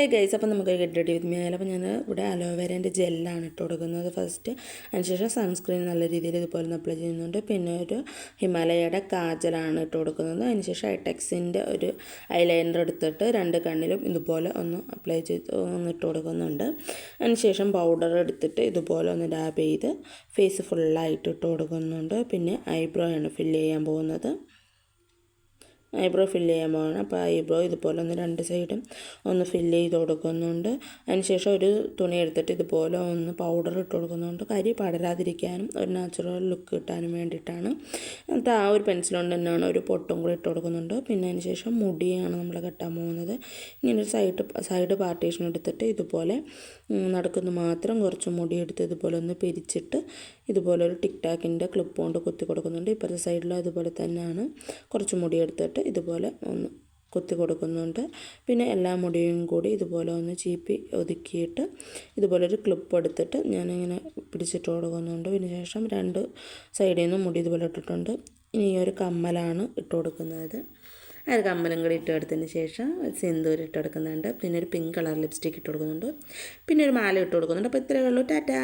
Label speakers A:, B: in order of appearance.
A: ഏ ഗൈസ് അപ്പോൾ നമുക്ക് ഗെറ്റ് വിത്ത് മേലെ അപ്പോൾ ഞാൻ ഇവിടെ അലോവേരേന്റെ ജെല്ലാണ് ഇട്ട് കൊടുക്കുന്നത് ഫസ്റ്റ് അതിനുശേഷം സൺസ്ക്രീൻ നല്ല രീതിയിൽ ഇതുപോലെ ഒന്ന് അപ്ലൈ ചെയ്യുന്നുണ്ട്. പിന്നെ ഒരു ഹിമാലയയുടെ കാജലാണ് ഇട്ട് കൊടുക്കുന്നത്. അതിനുശേഷം ഐടെക്സിന്റെ ഒരു ഐലൈനർ എടുത്തിട്ട് രണ്ട് കണ്ണിലും ഇതുപോലെ ഒന്ന് അപ്ലൈ ചെയ്ത് ഒന്ന് ഇട്ട് കൊടുക്കുന്നുണ്ട്. അതിനുശേഷം പൗഡർ എടുത്തിട്ട് ഇതുപോലെ ഒന്ന് ഡാബ് ചെയ്ത് ഫേസ് ഫുള്ളായിട്ട് ഇട്ട് കൊടുക്കുന്നുണ്ട്. പിന്നെ ഐബ്രോ ആണ് ഫില്ല് ചെയ്യാൻ പോകുന്നത്. ഐബ്രോ ഫില്ല് ചെയ്യാൻ പോകണം അപ്പോൾ ഐബ്രോ ഇതുപോലെ ഒന്ന് രണ്ട് സൈഡും ഒന്ന് ഫില്ല് ചെയ്ത് കൊടുക്കുന്നുണ്ട്. അതിനുശേഷം ഒരു തുണി എടുത്തിട്ട് ഇതുപോലെ ഒന്ന് പൗഡർ ഇട്ട് കൊടുക്കുന്നുണ്ട്. കരി പടരാതിരിക്കാനും ഒരു നാച്ചുറൽ ലുക്ക് കിട്ടാനും വേണ്ടിയിട്ടാണ്. എന്നിട്ട് ആ ഒരു പെൻസിൽ കൊണ്ട് തന്നെയാണ് ഒരു പൊട്ടും കൂടി ഇട്ട് കൊടുക്കുന്നുണ്ട്. പിന്നെ അതിന് ശേഷം മുടിയാണ് നമ്മൾ കെട്ടാൻ പോകുന്നത്. ഇങ്ങനെ ഒരു സൈഡ് സൈഡ് പാർട്ടീഷൻ എടുത്തിട്ട് ഇതുപോലെ നടക്കുന്ന മാത്രം കുറച്ച് മുടി എടുത്ത് ഇതുപോലെ ഒന്ന് പിരിച്ചിട്ട് ഇതുപോലെ ഒരു ടിക് ക്ലിപ്പ് കൊണ്ട് കുത്തി കൊടുക്കുന്നുണ്ട്. ഇപ്പുറത്തെ സൈഡിലും അതുപോലെ തന്നെയാണ് കുറച്ച് മുടി എടുത്തിട്ട് ഇതുപോലെ ഒന്ന് കുത്തി കൊടുക്കുന്നുണ്ട്. പിന്നെ എല്ലാ മുടിയും കൂടി ഇതുപോലെ ഒന്ന് ചീപ്പി ഒതുക്കിയിട്ട് ഇതുപോലെ ഒരു ക്ലിപ്പ് എടുത്തിട്ട് ഞാനിങ്ങനെ പിടിച്ചിട്ട് കൊടുക്കുന്നുണ്ട്. പിന്നെ ശേഷം രണ്ട് സൈഡിൽ നിന്നും മുടി ഇതുപോലെ ഇട്ടിട്ടുണ്ട്. ഇനി ഈ ഒരു കമ്മലാണ് ഇട്ട് കൊടുക്കുന്നത്. അത് കമ്മലും കൂടി ഇട്ട് കൊടുത്തതിന് ശേഷം സിന്ദൂർ ഇട്ട് കൊടുക്കുന്നുണ്ട്. പിന്നെ ഒരു പിങ്ക് കളർ ലിപ്സ്റ്റിക്ക് ഇട്ട് കൊടുക്കുന്നുണ്ട്. പിന്നെ ഒരു മാല ഇട്ട് കൊടുക്കുന്നുണ്ട്. അപ്പോൾ ഇത്രയേ ഉള്ളൂ. ടാറ്റാ!